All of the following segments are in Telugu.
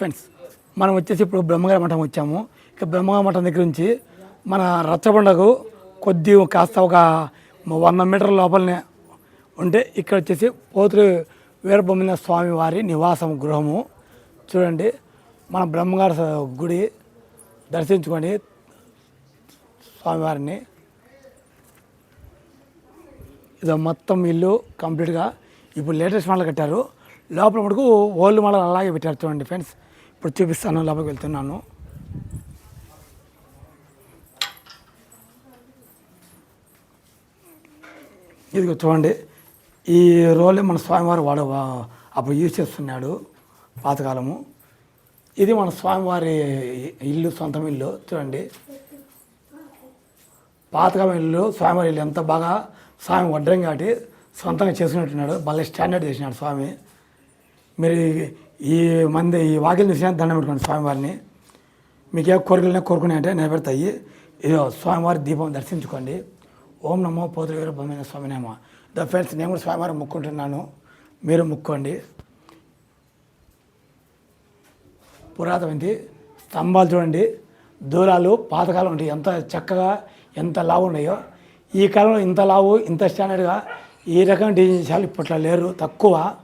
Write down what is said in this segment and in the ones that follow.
ఫ్రెండ్స్ మనం వచ్చేసి ఇప్పుడు బ్రహ్మగారి మఠం వచ్చాము. ఇక బ్రహ్మగారి మఠం దగ్గర నుంచి మన రచ్చబండకు కొద్ది కాస్త ఒక వంద మీటర్ల లోపలనే ఉంటే ఇక్కడ వచ్చేసి పోతులు వీరబ్రహ్మణ్య స్వామి వారి నివాసం గృహము. చూడండి మన బ్రహ్మగారి గుడి దర్శించుకొని స్వామివారిని ఇది మొత్తం ఇల్లు కంప్లీట్గా ఇప్పుడు లేటెస్ట్ మోడల్ కట్టారు. లోపల మటుకు ఓల్డ్ మోడల్ అలాగే పెట్టారు చూడండి ఫ్రెండ్స్. ఇప్పుడు చూపిస్తాను లోపలికి వెళ్తున్నాను. ఇదిగో చూడండి ఈ రోలే మన స్వామివారు వాడు అప్పుడు యూజ్ చేస్తున్నాడు పాతకాలము. ఇది మన స్వామివారి ఇల్లు సొంతం ఇల్లు చూడండి. పాతకాలం ఇల్లు స్వామివారి ఇల్లు ఎంత బాగా స్వామి వడ్రంగాటి కాబట్టి సొంతంగా చేసుకున్నట్టున్నాడు భలే స్టాండర్డ్ చేసినాడు స్వామి. మీరు ఈ- మంది ఈ వాకిలు చూసినా దండం పెట్టుకోండి స్వామివారిని. మీకు ఏ కోరికలనే కోరుకున్నాయంటే నెరవేరుతాయి ఇదో స్వామివారి దీపం దర్శించుకోండి. ఓం నమో పోతుల వీర బొమ్మైన స్వామినేమో ద ఫ్రెండ్స్ నేను కూడా స్వామివారి ముక్కుంటున్నాను. మీరు ముక్కోండి. పురాతనమైంది స్తంభాలు చూడండి. దూరాలు పాతకాలం ఉంటాయి ఎంత చక్కగా ఎంత లావు ఉన్నాయో. ఈ కాలంలో ఇంత లావు ఇంత స్టాండర్డ్గా ఈ రకం డిజైన్ ఇప్పట్లో లేరు. తక్కువ.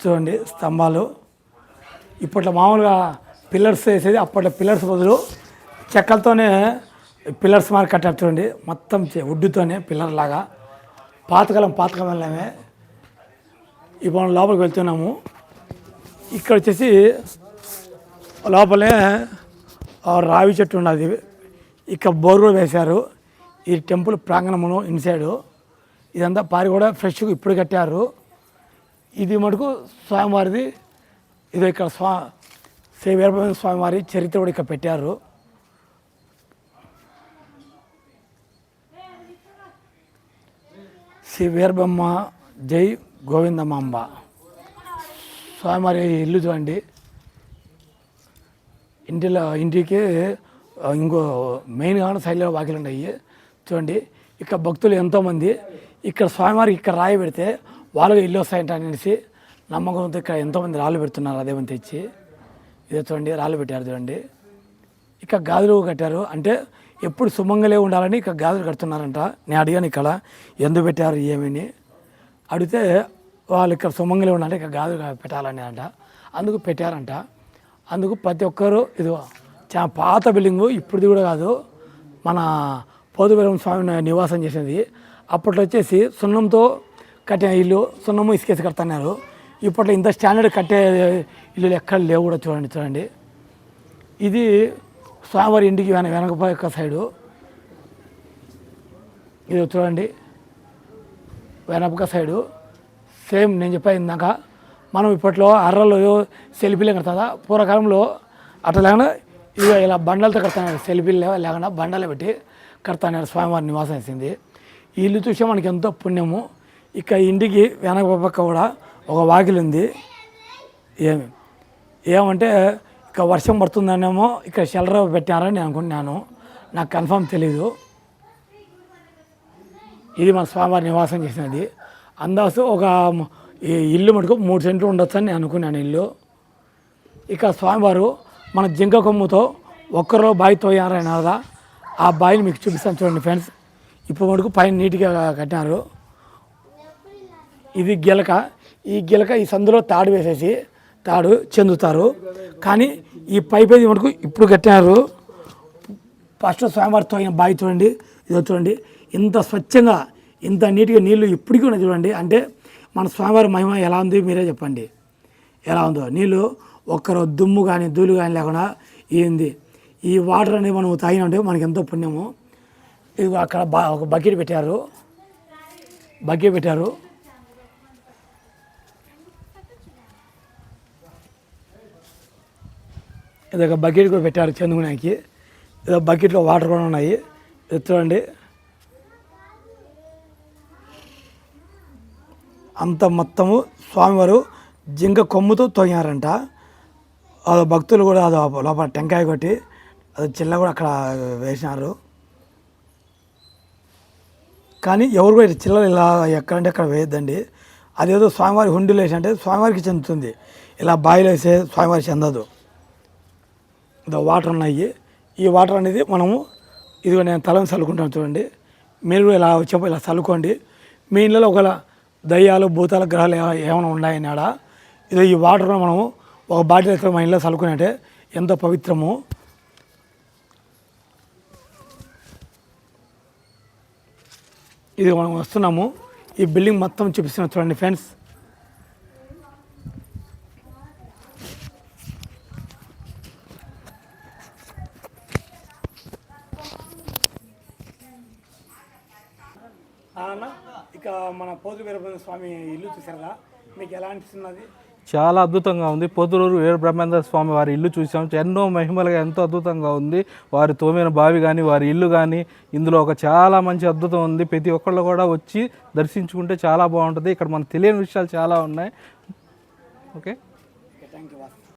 చూడండి స్తంభాలు. ఇప్పట్లో మామూలుగా పిల్లర్స్ వేసేది అప్పట్లో పిల్లర్స్ బదులు చెక్కలతోనే పిల్లర్స్ మారి కట్టారు చూడండి. మొత్తం ఉడ్డుతోనే వుడ్డుతోనే పిల్లర్ లాగా పాతకాలం పాతకాలంలోనే ఇప్పుడు మనం లోపలికి వెళ్తున్నాము. ఇక్కడ వచ్చేసి లోపలే రావి చెట్టు ఉన్నది. ఇక్కడ బోర్ కూడా వేశారు. ఈ టెంపుల్ ప్రాంగణమును ఇన్సైడు ఇదంతా పారి కూడా ఫ్రెష్గా ఇప్పుడు కట్టారు. ఇది మటుకు స్వామివారిది ఇది ఇక్కడ స్వా శ్రీ వీరభద్ర స్వామివారి చరిత్ర కూడా ఇక్కడ పెట్టారు. శ్రీ వీరబ్రహ్మ జై గోవిందమాంబ. స్వామివారి ఇల్లు చూడండి. ఇంటిలో ఇంటికి ఇంకో మెయిన్గా సైడ్లో వాకిలు ఉన్నాయి చూడండి ఇక్కడ భక్తులు ఎంతోమంది. ఇక్కడ స్వామివారికి ఇక్కడ రాయి పెడితే వాళ్ళకి ఇల్లు వస్తాయంట అనేసి నమ్మకంతో ఇక్కడ ఎంతోమంది రాళ్ళు పెడుతున్నారు అదేమని తెచ్చి. ఇదే చూడండి రాళ్ళు పెట్టారు చూడండి. ఇక గాజులు కట్టారు. అంటే ఎప్పుడు సుమంగలే ఉండాలని ఇక గాజులు కడుతున్నారంట. నేను అడిగాను ఇక్కడ ఎందుకు పెట్టారు ఏమని? అడిగితే వాళ్ళు ఇక్కడ సుమంగలే ఉండాలంటే ఇక గాజులు పెట్టాలని అంట అందుకు పెట్టారంట. అందుకు ప్రతి ఒక్కరు ఇది చాలా పాత బిల్డింగు ఇప్పుడుది కూడా కాదు. మన పోతువీరం స్వామి నివాసం చేసేది. అప్పట్లో వచ్చేసి సున్నంతో కట్టిన ఇల్లు సున్నము ఇసుకేసి కడుతున్నారు. ఇప్పట్లో ఇంత స్టాండర్డ్ కట్టే ఇల్లులు ఎక్కడ లేవు కూడా చూడండి చూడండి. ఇది స్వామివారి ఇంటికి వెన వెనక సైడు. ఇది చూడండి. వెనక సైడు. సేమ్ నేను చెప్పాను ఇందాక. మనం ఇప్పట్లో అర్రలు సెల్ఫీలే కడతా పూర్వకాలంలో అట్లా లేకుండా ఇవి ఇలా బండలతో కడతాను సెల్ఫీలు లేకుండా బండలు పెట్టి కడతాను స్వామివారి నివాసం వేసింది. ఈ ఇల్లు చూసే మనకి ఎంతో పుణ్యము. ఇక ఇంటికి వెనక పక్క కూడా ఒక వాకిలి ఉంది. ఏమి? ఏమంటే ఇక వర్షం పడుతుందనేమో ఇక్కడ షెల్టర్ పెట్టారని నేను అనుకుంటున్నాను నాకు కన్ఫర్మ్ తెలీదు. ఇది మన స్వామివారి నివాసం చేసినది. అందాసు ఒక ఈ ఇల్లు మటుకు మూడు సెంట్లు ఉండొచ్చు అని నేను అనుకున్నాను ఇల్లు. ఇక స్వామివారు మన జింక కొమ్ముతో ఒక్కరో బావి తోయారని కదా ఆ బావిని మీకు చూపిస్తాను చూడండి ఫ్రెండ్స్. ఇప్పుడు మటుకు పైన నీట్గా కట్టినారు ఇది గిలక ఈ గిలక ఈ సందులో తాడు వేసేసి తాడు చెందుతారు. కానీ ఈ పైప్ ఏది మటుకు ఇప్పుడు కట్టినారు. ఫస్ట్ స్వామివారితో అయిన బావి చూడండి ఇది చూడండి. ఇంత స్వచ్ఛంగా ఇంత నీట్గా నీళ్ళు ఇప్పటికీ ఉన్నాయి చూడండి. అంటే మన స్వామివారి మహిమ ఎలా ఉంది మీరే చెప్పండి. ఎలా ఉందో? నీళ్ళు ఒక్కరు దుమ్ము కానీ ధూళి కానీ లేకుండా ఏంది? ఈ వాటర్ అనేది మనం తాగినంటే మనకి ఎంతో పుణ్యము. ఇది అక్కడ బా ఒక బకెట్ పెట్టారు. బకెట్ పెట్టారు. ఇది ఒక బకెట్ కూడా పెట్టారు చందుకునేకి ఏదో బకెట్లో వాటర్ కూడా ఉన్నాయి. చూడండి. అంత మొత్తము స్వామివారు జింక కొమ్ముతో తొగినారంట అది భక్తులు కూడా అదో లోపల టెంకాయ కొట్టి అది చిల్ల కూడా అక్కడ వేసినారు. కానీ ఎవరు కూడా చిల్లలు ఇలా ఎక్కడంటే అక్కడ వేయద్దండి. అదేదో స్వామివారి హుండీలు వేసి అంటే స్వామివారికి చెందుతుంది. ఇలా బాయిలు వేసే స్వామివారికి చెందదు. వాటర్ ఉన్నాయి ఈ వాటర్ అనేది మనము ఇదిగో నేను తలని చల్లుకుంటాను చూడండి. మీరు కూడా ఇలా వచ్చేప్పుడు ఇలా చల్లుకోండి. మీ ఇళ్ళలో ఒకవేళ దయ్యాలు భూతాలు గ్రహాలు ఏమైనా ఉన్నాయని ఆడ ఇదో ఈ వాటర్ మనము ఒక బాటిల్ ఎక్కడ మా ఇంట్లో చల్లుకున్నట్టే ఎంతో పవిత్రము. ఇది మనం వస్తున్నాము. ఈ బిల్డింగ్ మొత్తం చూపిస్తున్నాం చూడండి ఫ్రెండ్స్. అన్న ఇక మన పోతు వీరభద్ర స్వామి ఇల్లు చూసారా మీకు ఎలా అనిపిస్తున్నది చాలా అద్భుతంగా ఉంది. పొద్దులూరు వీర బ్రహ్మేంద్ర స్వామి వారి ఇల్లు చూసాం ఎన్నో మహిమలుగా ఎంతో అద్భుతంగా ఉంది. వారి తోమిన బావి కానీ వారి ఇల్లు కానీ ఇందులో ఒక చాలా మంచి అద్భుతం ఉంది. ప్రతి ఒక్కళ్ళు కూడా వచ్చి దర్శించుకుంటే చాలా బాగుంటుంది. ఇక్కడ మనకు తెలియని విషయాలు చాలా ఉన్నాయి. ఓకే?